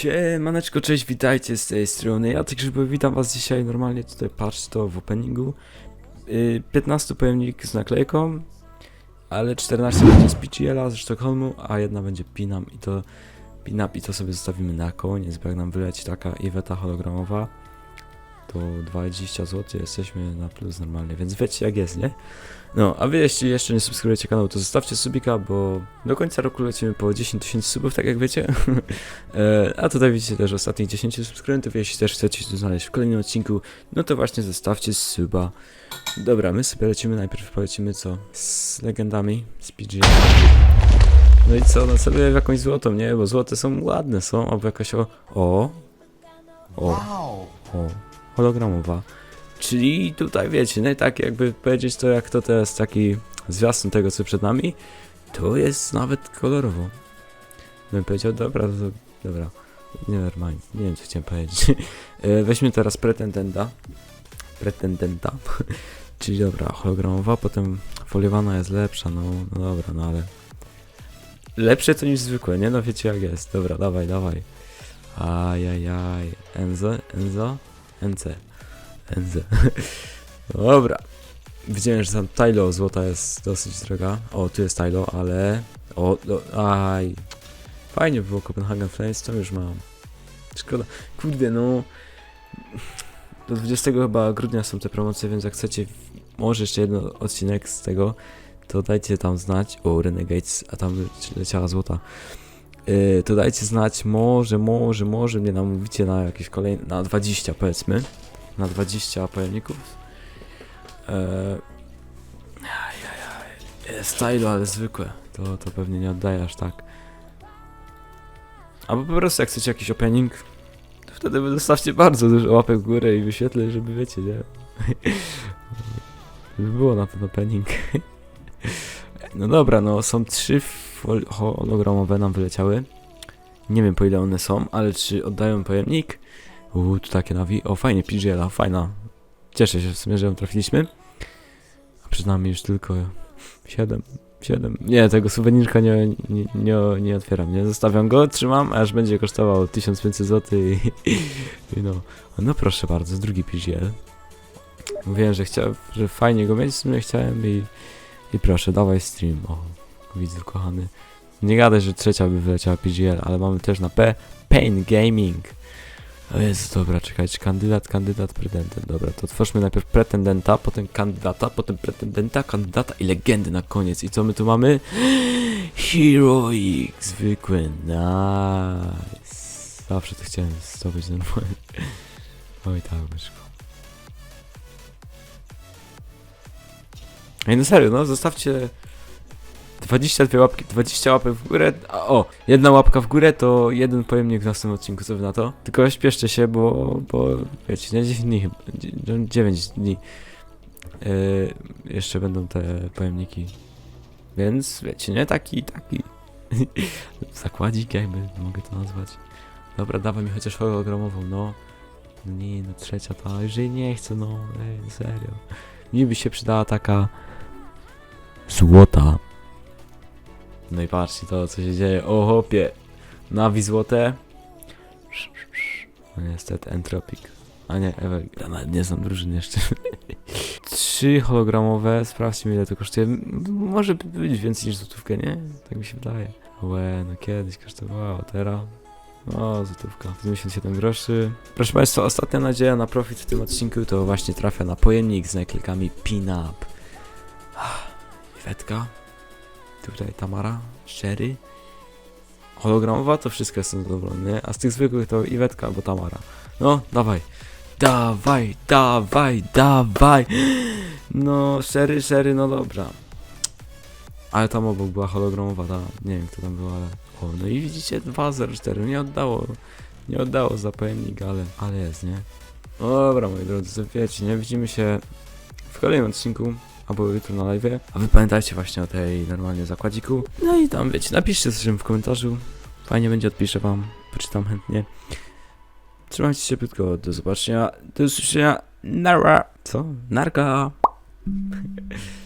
Siemaneczko, cześć, witajcie z tej strony. Ja tak żeby witam was dzisiaj normalnie tutaj, patrz to w openingu. Yy, 15 pojemnik z naklejką, ale 14 będzie z PGL-a, ze Sztokholmu, a jedna będzie Pinam i to Pinap i to sobie zostawimy na koniec, bo jak nam wyleci taka Iweta hologramowa, to 20 zł jesteśmy na plus normalnie, więc wiecie jak jest, nie? No, a wy jeśli jeszcze nie subskrybujecie kanału, to zostawcie subika, bo do końca roku lecimy po 10 tysięcy subów, tak jak wiecie. E, A tutaj widzicie też ostatnich 10 subskrybentów, jeśli też chcecie tu znaleźć w kolejnym odcinku, no to właśnie zostawcie suba. Dobra, my sobie lecimy, najpierw polecimy co? Z legendami, z PGA. No i co, no sobie jakąś złotą, nie? Bo złote są ładne, są, albo jakaś o... O! O! O, hologramowa. Czyli tutaj wiecie, nie tak jakby powiedzieć to jak to teraz taki zwiastun tego co przed nami, to jest nawet kolorowo. Bym powiedział, dobra, to, dobra, mind, nie wiem co chciałem powiedzieć. E, Weźmy teraz pretendenta, pretendenta, czyli dobra, hologramowa, potem foliowana jest lepsza, no, no dobra, no ale lepsze to niż zwykłe, nie? No wiecie jak jest, dobra, dawaj, dawaj. Ajajaj, Enzo, Enzo, NC. NZ. Dobra. Widziałem, że tam Tylo złota jest dosyć droga. O, tu jest Tylo, ale... O, do... aj. Fajnie by było Copenhagen Flames, to już mam. Szkoda. Kurde, no... Do 20 chyba grudnia są te promocje, więc jak chcecie może jeszcze jeden odcinek z tego, to dajcie tam znać. O, Renegades, a tam leciała złota. Yy, to dajcie znać, może, może, może mnie namówicie na jakieś kolejne, na 20 powiedzmy na 20 pojemników. Jest stylo, ale zwykłe. To, to pewnie nie oddaje aż tak. Albo po prostu jak chcecie jakiś opening, to wtedy wy zostawcie bardzo dużo łapek w górę i wyświetlę, żeby wiecie, nie? Żeby było na ten opening. No dobra, no są trzy hologramowe nam wyleciały. Nie wiem po ile one są, ale czy oddają pojemnik? Uuu, tu takie nawi. O, fajnie, PGL, fajna. Cieszę się w sumie, że ją trafiliśmy. A przed nami już tylko 7. 7. Nie, tego suwenirka nie, nie, nie, nie otwieram, nie? Zostawiam go, trzymam, aż będzie kosztował 1500 zł i, i no. No proszę bardzo, drugi PGL. Mówiłem, że chciałem, że fajnie go mieć, w sumie chciałem i, i proszę, dawaj stream. O, widzu kochany. Nie gadaj, że trzecia by wyleciała PGL, ale mamy też na P. Pain Gaming. O jest dobra, czekajcie, kandydat, kandydat, pretendent. Dobra, to otwórzmy najpierw pretendenta, potem kandydata, potem pretendenta, kandydata i legendy na koniec. I co my tu mamy? Heroic, zwykły, nice. Zawsze to chciałem zdobyć normalnie. Oj tak, myszko. Ej, no serio, no zostawcie 22 łapki, 20 łapek w górę. A, o, jedna łapka w górę to jeden pojemnik w następnym odcinku, co wy na to? Tylko śpieszcie się, bo, bo wiecie, nie 10 dni chyba, 9 dni. Yy, jeszcze będą te pojemniki. Więc wiecie, nie taki, taki. Zakładzik, jakby mogę to nazwać. Dobra, dawaj mi chociaż hologramową, no. No Nie, no trzecia ta, już jej nie chcę, no, ej, serio. Mi by się przydała taka złota. No i patrzcie to, co się dzieje. O hopie. Nawi złote. No niestety, Entropic. A nie, Ewe, ja nawet nie znam drużyny jeszcze. Trzy hologramowe. Sprawdźmy ile to kosztuje. Może być więcej niż złotówkę, nie? Tak mi się wydaje. Łe, no kiedyś kosztowało, teraz... O, złotówka, 97 groszy. Proszę Państwa, ostatnia nadzieja na profit w tym odcinku to właśnie trafia na pojemnik z naklejkami Pin-Up. Iwetka. Tutaj Tamara, Sherry. Hologramowa to wszystko jestem zadowolony, nie? a z tych zwykłych to Iwetka albo Tamara. No, dawaj. Dawaj, dawaj, dawaj. No, Sherry, Sherry, no dobra. Ale tam obok była hologramowa, ta, nie wiem kto tam był, ale... O, no i widzicie, 204, nie oddało, nie oddało za pojemnik, ale, ale jest, nie? No dobra, moi drodzy, wiecie, nie? Widzimy się w kolejnym odcinku albo jutro na live. A wy pamiętajcie właśnie o tej normalnie zakładziku. No i tam wiecie, napiszcie coś w komentarzu. Fajnie będzie, odpiszę wam, poczytam chętnie. Trzymajcie się ciepłutko, do zobaczenia, do usłyszenia, nara. Co? Narka!